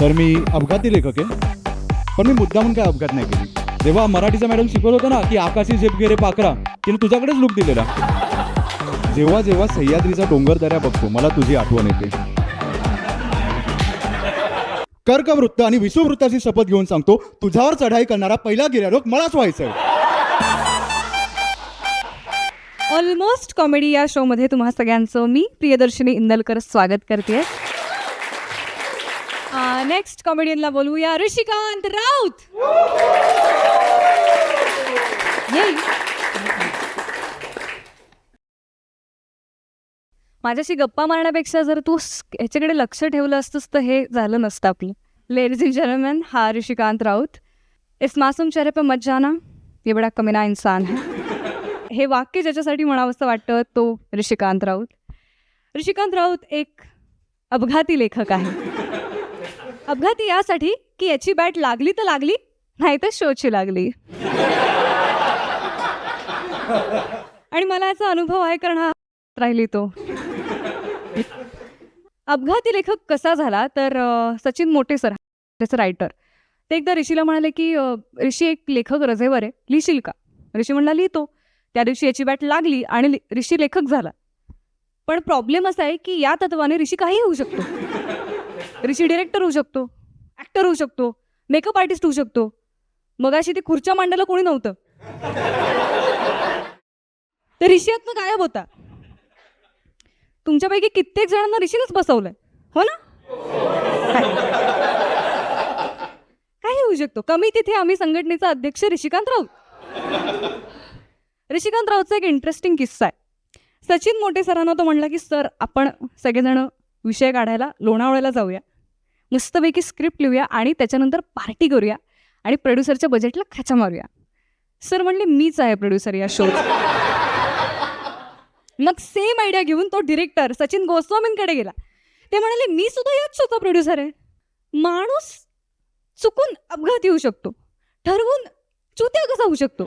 तर मी अपघाती लेखक आहे. पण मी मुद्दामून काय अपघात नाही केली. जेव्हा मराठीचा मॅडम शिकवत होता ना की आकाशी झेप गेरे पाकरा तिने तुझ्याकडेच लुक दिलेला. जेव्हा जेव्हा सह्याद्रीचा डोंगर दऱ्या बघतो मला तुझी आठवण येते. कर्कवृत्त आणि विषुववृत्ताची शपथ घेऊन सांगतो तुझ्यावर चढाई करणारा पहिला गिर्यारोग मलाच व्हायचंय ऑलमोस्ट कॉमेडी या शोमध्ये तुम्हा सगळ्यांचं मी प्रियदर्शिनी इंदलकर स्वागत करते नेक्स्ट कॉमेडियनला बोलूया ऋषिकांत राऊत. माझ्याशी गप्पा मारण्यापेक्षा जर तू स- ह्याच्याकडे लक्ष ठेवलं असतंस तर हे झालं नसतं आपलं. लेडीज इन जेंटलमैन हा ऋषिकांत राऊत. इस मासूम चेहरे पे मत जाना ये बड़ा कमीना इन्सान है. हे वाक्य ज्याच्यासाठी म्हणावंसं वाटतं तो ऋषिकांत राऊत. ऋषिकांत राऊत एक अपघाती लेखक आहे. अपघाती यासाठी की याची बॅट लागली तर लागली नाही तर शोची लागली. आणि मला याचा अनुभव आहे कारण हा राहिली तो. अपघाती लेखक कसा झाला तर सचिन मोटे सर त्याचं रायटर ते एकदा ऋषीला म्हणाले की ऋषी एक लेखक रजेवर आहे लिहिशील का? ऋषी म्हणला लिहितो. त्या दिवशी याची बॅट लागली आणि ऋषी लेखक झाला. पण प्रॉब्लेम असा आहे की या तत्वाने ऋषी काही होऊ शकतो. ऋषी डिरेक्टर होऊ शकतो ॲक्टर होऊ शकतो मेकअप आर्टिस्ट होऊ शकतो. मगाशी ते खुर्च्या मांडायला कोणी नव्हतं. तर ऋषी गायब होता. तुमच्यापैकी कित्येक जणांना ऋषीनंच बसवलंय. हो ना? काही होऊ शकतो. कमी तिथे आम्ही संघटनेचा अध्यक्ष ऋषिकांत राऊत. ऋषिकांत राऊतचा एक इंटरेस्टिंग किस्सा आहे. सचिन मोठे सरांना तो म्हणला की सर आपण सगळेजण विषय काढायला लोणावळ्याला जाऊया. मस्तपैकी स्क्रिप्ट लिहूया आणि त्याच्यानंतर पार्टी करूया आणि प्रोड्युसरच्या बजेटला खाचा मारूया. सर म्हणले मीच आहे प्रोड्युसर या शो मग सेम आयडिया घेऊन तो डिरेक्टर सचिन गोस्वामींकडे गेला. ते म्हणाले मी सुद्धा याच शोचा प्रोड्युसर आहे. माणूस चुकून अपघात येऊ शकतो. ठरवून चुत्या कसा होऊ शकतो?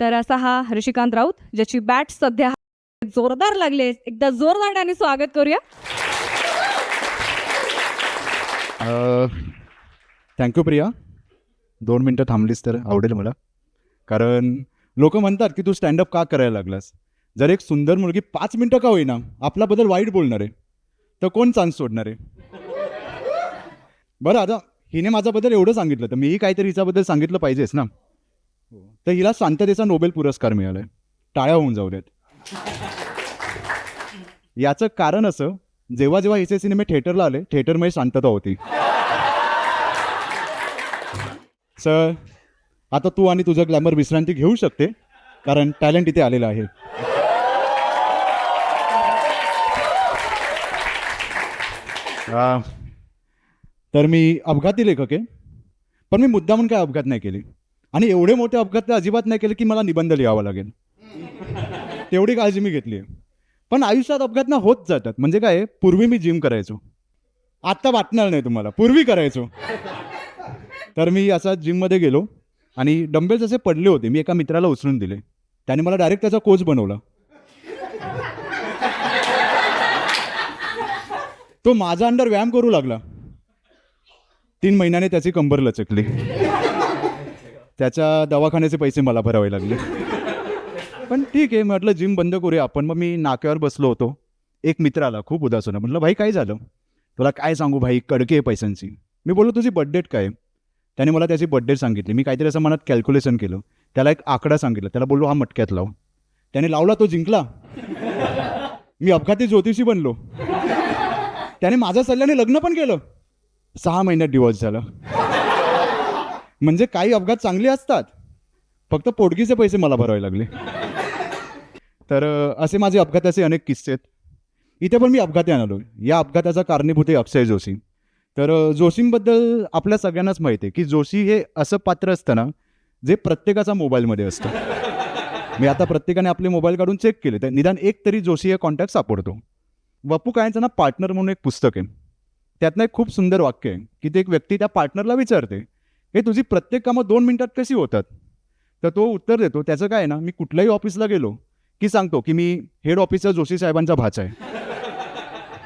तर असा हा हर्षिकांत राऊत ज्याची बॅट सध्या जोरदार लागले एकदा जोरदार स्वागत करूया. Thank you Priya. दोन मिनटं थांबलीस तर आवडेल मला. कारण लोक म्हणतात की तू स्टँडअप का करायला लागलास? जर एक सुंदर मुलगी पाच मिनटं का होईना आपल्याबद्दल वाईट बोलणार आहे तर कोण चान्स सोडणार आहे? बरं आता हिने माझ्याबद्दल एवढं सांगितलं तर मीही काहीतरी हिच्याबद्दल सांगितलं पाहिजेच ना. हो. तर हिला शांततेचा नोबेल पुरस्कार मिळालाय. टाळ्या होऊन जाऊ देत याचं कारण असं जेव्हा जेव्हा हिचे सिनेमे थिएटरला आले थिएटरमध्ये शांतता होती. सर आता तू आणि तुझं ग्लॅमर विश्रांती घेऊ शकते कारण टॅलेंट इथे आलेलं आहे. तर मी अपघाती लेखक आहे. पण मी मुद्दामून काय अपघात नाही केली. आणि एवढे मोठे अपघात अजिबात नाही केले की मला निबंध लिहावा लागेल. तेवढी काळजी मी घेतली आहे पण आयुष्यात अपघात ना होत जातात. म्हणजे काय? पूर्वी मी जिम करायचो. आत्ता वाटणार नाही तुम्हाला. पूर्वी करायचो. तर मी असा जिममध्ये गेलो आणि डंबेल्स असे पडले होते. मी एका मित्राला उचलून दिले. त्याने मला डायरेक्ट त्याचा कोच बनवला. तो माझा अंडर व्यायाम करू लागला. तीन महिन्याने त्याची कंबर लचकली. त्याच्या दवाखान्याचे पैसे मला भरावे लागले. पण ठीक आहे म्हटलं जिम बंद करूया आपण. मग मी नाक्यावर बसलो होतो. एक मित्र आला खूप उदास होता. म्हटलं भाई काय झालं? तुला काय सांगू भाई? कडके आहे पैशांची. मी बोललो तुझी बड्डेट काय आहे? त्याने मला त्याची बड्डेट सांगितली. मी काहीतरी असं मनात कॅल्क्युलेशन केलं. त्याला एक आकडा सांगितला. त्याला बोललो हा मटक्यात लाव. त्याने लावला तो जिंकला. मी अपघाती ज्योतिषी बनलो. त्याने माझ्या सल्ल्याने लग्न पण केलं. सहा महिन्यात डिवॉर्स झाला. म्हणजे काही अपघात चांगले असतात. फक्त पोटगीचे पैसे मला भरावे लागले. तर असे माझे अपघाताचे अनेक किस्से आहेत. इथे पण मी अपघाती आलो या अपघाताचा कारणीभूत आहे अक्षय जोशी. तर जोशींबद्दल आपल्या सगळ्यांनाच माहिती आहे की जोशी हे असं पात्र असतं ना जे प्रत्येकाचा मोबाईलमध्ये असतं. मी आता प्रत्येकाने आपले मोबाईल काढून चेक केले तर निदान एक तरी जोशी हे कॉन्टॅक्ट सापडतो. वपू कायचं ना पार्टनर म्हणून एक पुस्तक आहे. त्यातनं एक खूप सुंदर वाक्य आहे की ते एक व्यक्ती त्या पार्टनरला विचारते हे तुझी प्रत्येक कामं दोन मिनटात कशी होतात? तर तो उत्तर देतो त्याचं काय आहे ना मी कुठल्याही ऑफिसला गेलो की सांगतो की मी हेड ऑफिसर जोशी साहेबांचा भाच आहे.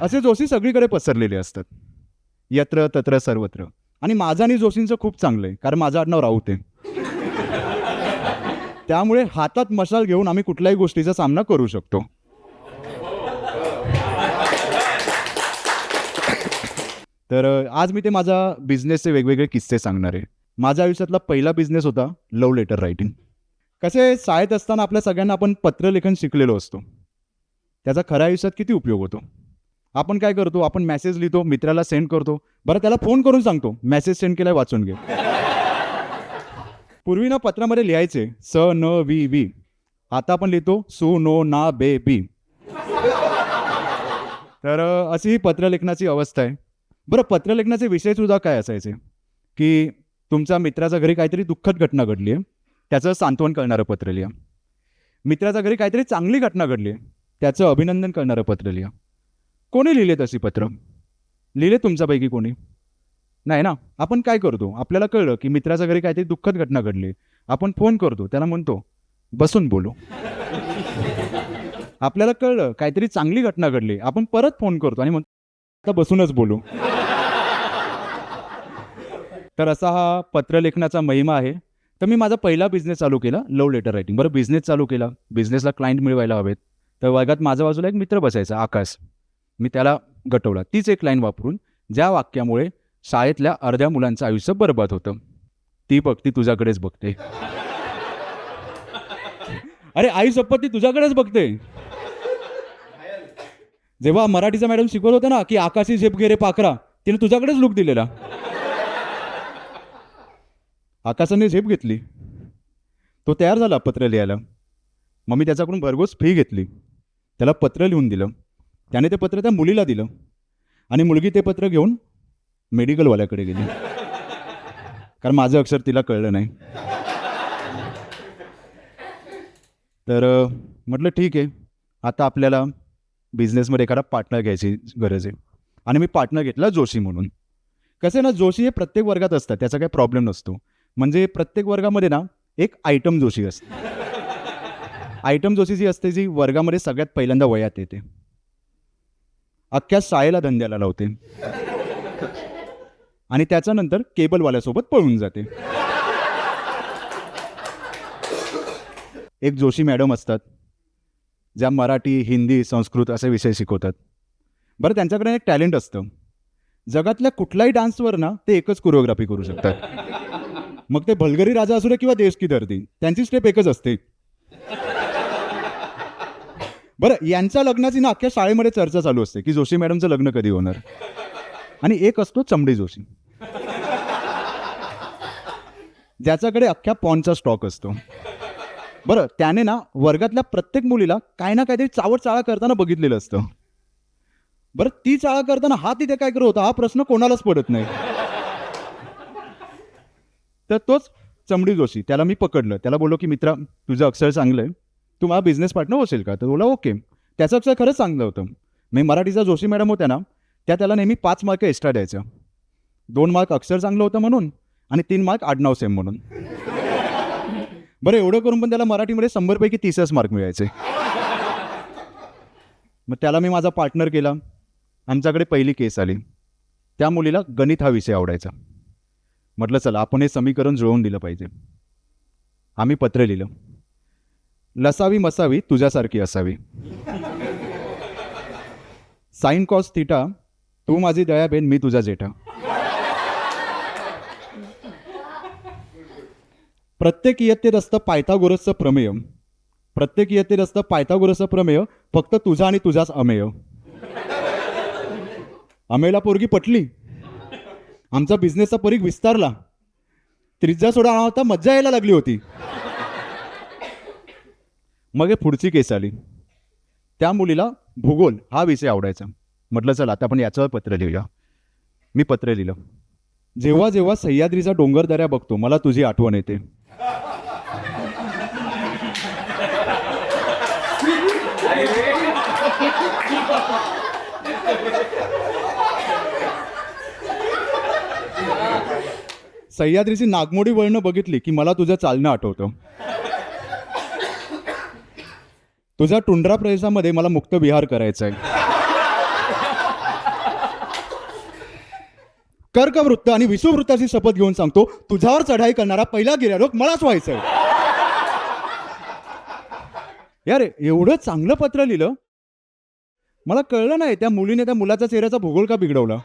असे जोशी सगळीकडे पसरलेले असतात. यत्र तत्र सर्वत्र. आणि माझं आणि जोशींचं खूप चांगलं आहे कारण माझं आडनाव राऊत आहे. त्यामुळे हातात मशाल घेऊन आम्ही कुठल्याही गोष्टीचा सामना करू शकतो. तर आज मी ते माझा बिझनेसचे वेगवेगळे किस्से सांगणार आहे. माझ्या आयुष्यातला पहिला बिझनेस होता लव्ह लेटर रायटिंग कसे शाळेत असताना आपल्या सगळ्यांना आपण पत्रलेखन शिकलेलो असतो. त्याचा खऱ्या आयुष्यात किती उपयोग होतो? आपण काय करतो? आपण मेसेज लिहितो मित्राला सेंड करतो. बरं त्याला फोन करून सांगतो. मेसेज सेंड केलाय वाचून घे. पूर्वी ना पत्रामध्ये लिहायचे स न वी वी. आता आपण लिहितो सु नो ना बे बी तर अशी ही पत्रलेखनाची अवस्था आहे. बरं पत्रलेखनाचे विषय सुद्धा काय असायचे? की तुमच्या मित्राच्या घरी काहीतरी दुःखद घटना घडली आहे त्याचं सांत्वन करणारं पत्र लिहा. मित्राच्या घरी काहीतरी चांगली घटना घडली आहे त्याचं अभिनंदन करणारं पत्र लिहा. कोणी लिहिले तशी पत्र? लिहिले तुमच्यापैकी कोणी? नाही ना? आपण काय करतो? आपल्याला कळलं की मित्राच्या घरी काहीतरी दुःखद घटना घडली आपण फोन करतो त्याला म्हणतो बसून बोलू. आपल्याला कळलं काहीतरी चांगली घटना घडली आपण परत फोन करतो आणि म्हणतो आता बसूनच बोलू. तर असा हा पत्रलेखनाचा महिमा आहे. तर मी माझा पहिला बिझनेस चालू केला लव लेटर रायटिंग बरं बिझनेस चालू केला. बिझनेसला क्लायंट मिळवायला हवेत. तर वर्गात माझ्या बाजूला एक मित्र बसायचा आकाश. मी त्याला गटवला. तीच एक लाईन वापरून ज्या वाक्यामुळे शाळेतल्या अर्ध्या मुलांचं आयुष्य बरबाद होतं. ती बघ ती तुझ्याकडेच बघते. अरे आई शपथ ती तुझ्याकडेच बघते. जेव्हा मराठीचा मॅडम शिकवत होता ना की आकाशी झेप घेरे पाखरा तिने तुझ्याकडेच लुक दिलेला. आकाशाने झेप घेतली. तो तयार झाला पत्र लिहायला. मग मी त्याच्याकडून भरघोस फी घेतली. त्याला पत्र लिहून दिलं. त्याने ते पत्र त्या मुलीला दिलं. आणि मुलगी ते पत्र घेऊन मेडिकलवाल्याकडे गेली. कारण माझं अक्षर तिला कळलं नाही. तर म्हटलं ठीक आहे. आता आपल्याला बिझनेसमध्ये एखादा पार्टनर घ्यायची गरज आहे. आणि मी पार्टनर घेतला जोशी म्हणून. कसं आहे ना जोशी हे प्रत्येक वर्गात असतात. त्याचा काही प्रॉब्लेम नसतो. म्हणजे प्रत्येक वर्गामध्ये ना एक आयटम जोशी असते. आयटम जोशी जी असते जी वर्गामध्ये सगळ्यात पहिल्यांदा वयात येते. अख्ख्या शाळेला धंद्याला लावते. आणि त्याच्यानंतर केबलवाल्यासोबत पळून जाते. एक जोशी मॅडम असतात ज्या मराठी हिंदी संस्कृत असे विषय शिकवतात. बरं त्यांच्याकडे एक टॅलेंट असतं. जगातल्या कुठल्याही डान्सवर ना ते एकच कोरिओग्राफी करू शकतात. मग ते भलगरी राजा असू दे किंवा देश की धरती त्यांची स्टेप एकच असते. बरं यांच्या लग्नाची ना अख्ख्या शाळेमध्ये चर्चा चालू असते की जोशी मॅडमचं लग्न कधी होणार? आणि एक असतो चमडी जोशी. ज्याच्याकडे अख्ख्या पॉनचा स्टॉक असतो. बरं त्याने ना वर्गातल्या प्रत्येक मुलीला काय ना काहीतरी चावट चाळा करताना बघितलेलं असतं. बरं ती चाळा करताना हा तिथे काय करत होता? हा प्रश्न कोणालाच पडत नाही. तर तोच चमडी जोशी. त्याला मी पकडलं. त्याला बोललो की मित्रा तुझं अक्षर चांगलं आहे तू माझा बिझनेस पार्टनर होशील का? तर बोला ओके. त्याचं अक्षर खरंच चांगलं होतं. मी मराठीचा जोशी मॅडम होत्या ना त्या त्याला नेहमी पाच मार्क एक्स्ट्रा द्यायचं. दोन मार्क अक्षर चांगलं होतं म्हणून आणि तीन मार्क आडनाव सेम म्हणून. बरं एवढं करून पण त्याला मराठीमध्ये शंभरपैकी तीसच मार्क मिळायचे. मग त्याला मी माझा पार्टनर केला. आमच्याकडे पहिली केस आली. त्या मुलीला गणित हा विषय आवडायचा. म्हटलं चला आपण हे समीकरण जुळवून दिलं पाहिजे. आम्ही पत्र लिहिलं. लसावी मसावी तुझ्यासारखी असावी. साईन कॉस थिटा तू माझी दयाबेन मी तुझा जेठा. प्रत्येक इयत्तेत असतं पायथागोरसचं प्रमेय. प्रत्येक इयत्तेत असतं पायथागोरसचं प्रमेय फक्त तुझा आणि तुझाच अमेय. अमेयला पोरगी पटली? आमचा बिझनेसचा परीख विस्तारला. त्रिज्या सोडा आला होता मज्जा यायला लागली होती. मग हे पुढची केस आली. त्या मुलीला भूगोल हा विषय आवडायचा. म्हटलं चला आता आपण याच्यावर पत्र लिहूया. मी पत्र लिहिलं. जेव्हा जेव्हा सह्याद्रीचा डोंगर दऱ्या बघतो मला तुझी आठवण येते. सह्याद्रीची नागमोडी वळणं बघितली की मला तुझं चालणं आठवतं. तुझ्या टुंड्रा प्रदेशामध्ये मला मुक्त विहार करायचा आहे कर्कवृत्त आणि विषुवृत्ताची शपथ घेऊन सांगतो तुझ्यावर चढाई करणारा पहिला गिर्यारोग मलाच व्हायचंय. यार एवढं चांगलं पत्र लिहिलं? मला कळलं नाही त्या मुलीने त्या मुलाच्या चेहऱ्याचा भूगोल का बिघडवला.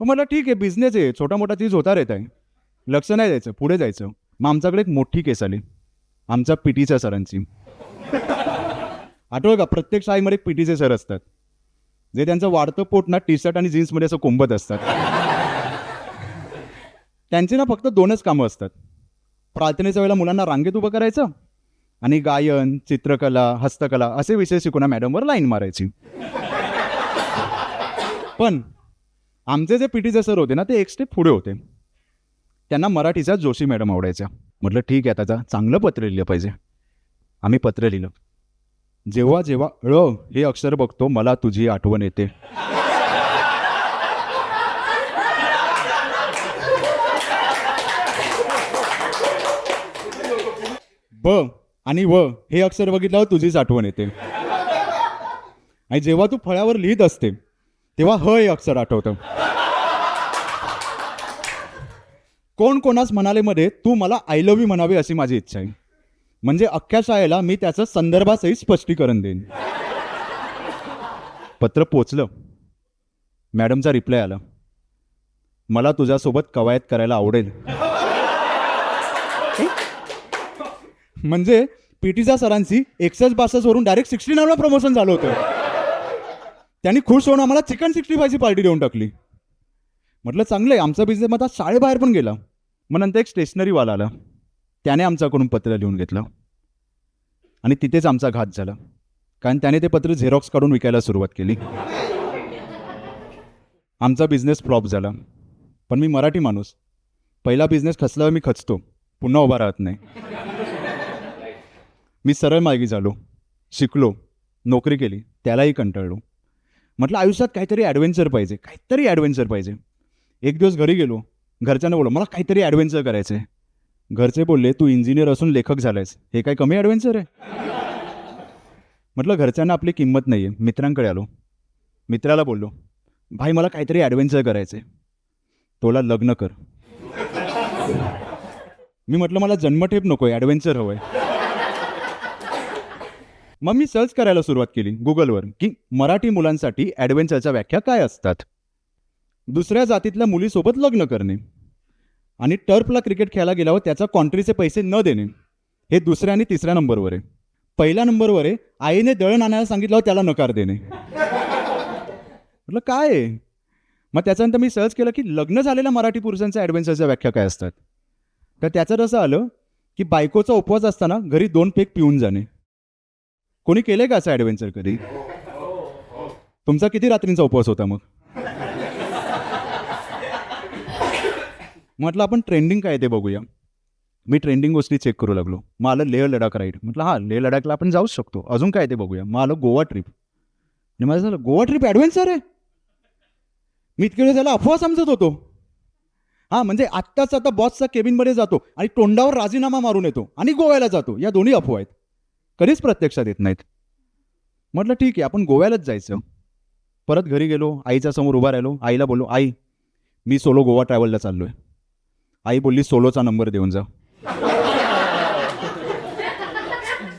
पण मला ठीक आहे बिझनेस आहे. छोटा मोठा चीज होता रेत आहे लक्ष नाही द्यायचं पुढे जायचं. मग आमच्याकडे एक मोठी केस आली. आमच्या पीटीच्या सरांची. आठवलं का? प्रत्येक शाळेमध्ये एक पीटीचे सर असतात. जे त्यांचं वाढतं पोट ना टी शर्ट आणि जीन्समध्ये असं कोंबत असतात. त्यांची ना फक्त दोनच कामं असतात. प्रार्थनेच्या वेळेला मुलांना रांगेत उभं करायचं आणि गायन चित्रकला हस्तकला असे विषय शिकवणं मॅडमवर लाईन मारायची. पण आमचे जे पीटीचे सर होते ना ते एक स्टेप पुढे होते. त्यांना मराठीचा जोशी मॅडम आवडायच्या. म्हटलं ठीक आहे त्याचा चांगलं पत्र लिहिलं पाहिजे. आम्ही पत्र लिहिलं. जेव्हा जेव्हा ळ हे अक्षर बघतो मला तुझी आठवण येते. ब आणि व हे अक्षर बघितल्यावर तुझीच आठवण येते. आणि जेव्हा तू फळ्यावर लिहित असते तेव्हा हय अक्षर आठवतं. कोण कोणास म्हणाले मध्ये तू मला आय लव्ह यू म्हणावी अशी माझी इच्छा आहे. म्हणजे अख्ख्या शाळेला मी त्याचं संदर्भासहित स्पष्टीकरण देईन. पत्र पोचलं. मॅडमचा रिप्लाय आला. मला तुझ्यासोबत कवायत करायला आवडेल. म्हणजे पीटीचा सरांची एकसष्ट बासष्ट डायरेक्ट सिक्स्टी नाईनला प्रमोशन झालं होतं. त्यांनी खुश होऊन आम्हाला चिकन सिक्स्टी फायची पार्टी देऊन टाकली. म्हटलं चांगलं आहे आमचा बिझनेस मग आता शाळेबाहेर पण गेला. मग नंतर एक स्टेशनरीवाला आला. त्याने आमच्याकडून पत्र लिहून घेतलं. आणि तिथेच आमचा घात झाला. कारण त्याने ते पत्र झेरॉक्स काढून विकायला सुरुवात केली. आमचा बिझनेस फ्लॉप झाला. पण मी मराठी माणूस. पहिला बिझनेस खचल्यावर मी खचतो. पुन्हा उभा राहत नाही. मी सरळ मार्गी झालो. शिकलो. नोकरी केली. त्यालाही कंटाळलो. म्हटलं आयुष्यात काहीतरी ॲडव्हेंचर पाहिजे काहीतरी ॲडव्हेंचर पाहिजे. एक दिवस घरी गेलो घरच्यांना बोललो मला काहीतरी ॲडव्हेंचर करायचं आहे घरचे बोलले तू इंजिनियर असून लेखक झालायस हे काय कमी ॲडव्हेंचर आहे? म्हटलं घरच्यांना आपली किंमत नाही आहे मित्रांकडे आलो मित्राला बोललो भाई मला काहीतरी ॲडव्हेंचर करायचं आहे तोला लग्न कर. मी म्हटलं मला जन्मठेप नको आहे ॲडव्हेंचर हवं आहे मग मी सर्च करायला सुरुवात केली गुगलवर की मराठी मुलांसाठी ॲडव्हेंचरच्या व्याख्या काय असतात? दुसऱ्या जातीतल्या मुलीसोबत लग्न करणे आणि टर्फला क्रिकेट खेळायला गेल्यावर त्याचा कॉन्ट्रीचे पैसे न देणे हे दुसऱ्या आणि तिसऱ्या नंबरवर आहे. पहिल्या नंबरवर आहे आईने दळण आणायला सांगितल्यावर त्याला नकार देणे. म्हटलं काय आहे? मग त्याच्यानंतर मी सर्च केलं की लग्न झालेल्या मराठी पुरुषांच्या ॲडव्हेंचरच्या व्याख्या काय असतात? तर त्याचं असं आलं की बायकोचा उपवास असताना घरी दोन पेक पिऊन जाणे. कोणी केलंय का असं ॲडव्हेंचर कधी? तुमचा किती रात्रींचा उपवास होता मग? म्हटलं आपण ट्रेंडिंग काय आहे ते बघूया. मी ट्रेंडिंग गोष्टी चेक करू लागलो. मग आलं लेह लडाख राईड म्हटलं हां लेह लडाखला आपण जाऊच शकतो. अजून काय ते बघूया. मग आलं गोवा ट्रिप आणि माझं झालं गोवा ट्रिप ॲडव्हेंचर आहे? मी इतके वेळेस त्याला अफवा समजत होतो. हां म्हणजे आत्ताच आता बॉसचा केबिनमध्ये जातो आणि तोंडावर राजीनामा मारून येतो आणि गोव्याला जातो. या दोन्ही अफवा आहेत. कधीच प्रत्यक्षात येत नाहीत. म्हटलं ठीक आहे आपण गोव्यालाच जायचं. परत घरी गेलो आईच्या समोर उभा राहिलो आईला बोललो आई मी सोलो गोवा ट्रॅव्हलला चाललो आहे आई बोलली सोलोचा नंबर देऊन जा.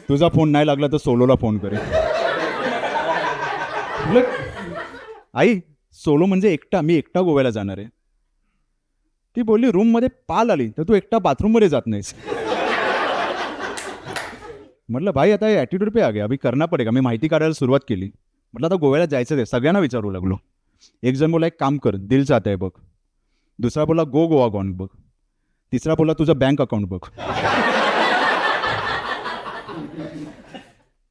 तुझा फोन नाही लागला तर सोलोला फोन करे आई सोलो म्हणजे एकटा मी एकटा गोव्याला जाणार आहे. ती बोलली रूममध्ये पाल आली तर तू एकटा बाथरूममध्ये जात नाहीस. म्हटलं भाई आता हे ॲटिट्यूड पे आ गया. अभी करना पडेगा. मी माहिती काढायला सुरुवात केली. म्हटलं आता गोव्याला जायचं आहे. सगळ्यांना विचारू लागलो. एक जण बोला एक काम कर. दिल जात आहे बघ. दुसरा बोला गो गोवा गॉन बघ. तिसरा बोला तुझं बँक अकाउंट बघ.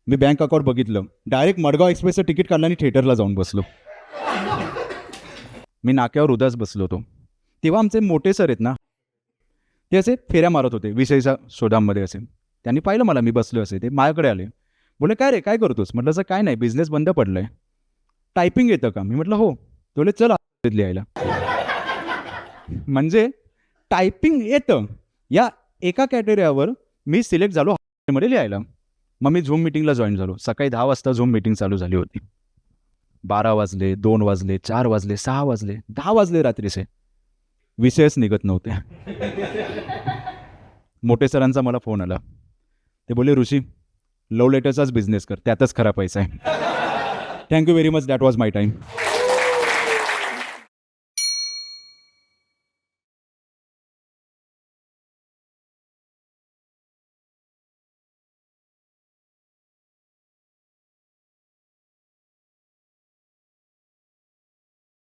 मी बँक अकाउंट बघितलं. डायरेक्ट मडगाव एक्सप्रेसचं तिकीट काढलं आणि थिएटरला जाऊन बसलो. मी नाक्यावर उदास बसलो होतो. तेव्हा आमचे मोठे सर आहेत ना ते असे फेऱ्या मारत होते विषयीच्या शोधांमध्ये असे. त्यांनी पाहिलं मला मी बसलो असे. ते माझ्याकडे आले. बोले काय रे काय करतोस? म्हटलं सर काय नाही बिझनेस बंद पडलाय. टायपिंग येतं का? मी म्हटलं हो. तुले बोले चल लिहायला. म्हणजे टायपिंग येतं. या एका कॅटेरियावर मी सिलेक्ट झालो मध्ये लिहायला. मग मी झूम मिटिंगला जॉईन झालो. सकाळी दहा वाजता झूम मिटिंग चालू झाली होती. बारा वाजले दोन वाजले चार वाजले सहा वाजले दहा वाजले रात्रीचे. विषयच निघत नव्हते. मोठे सरांचा मला फोन आला. ते बोलले ऋषी लव लेटरचाच बिझनेस कर त्यातच खरा पैसा आहे. Thank you very much that was my time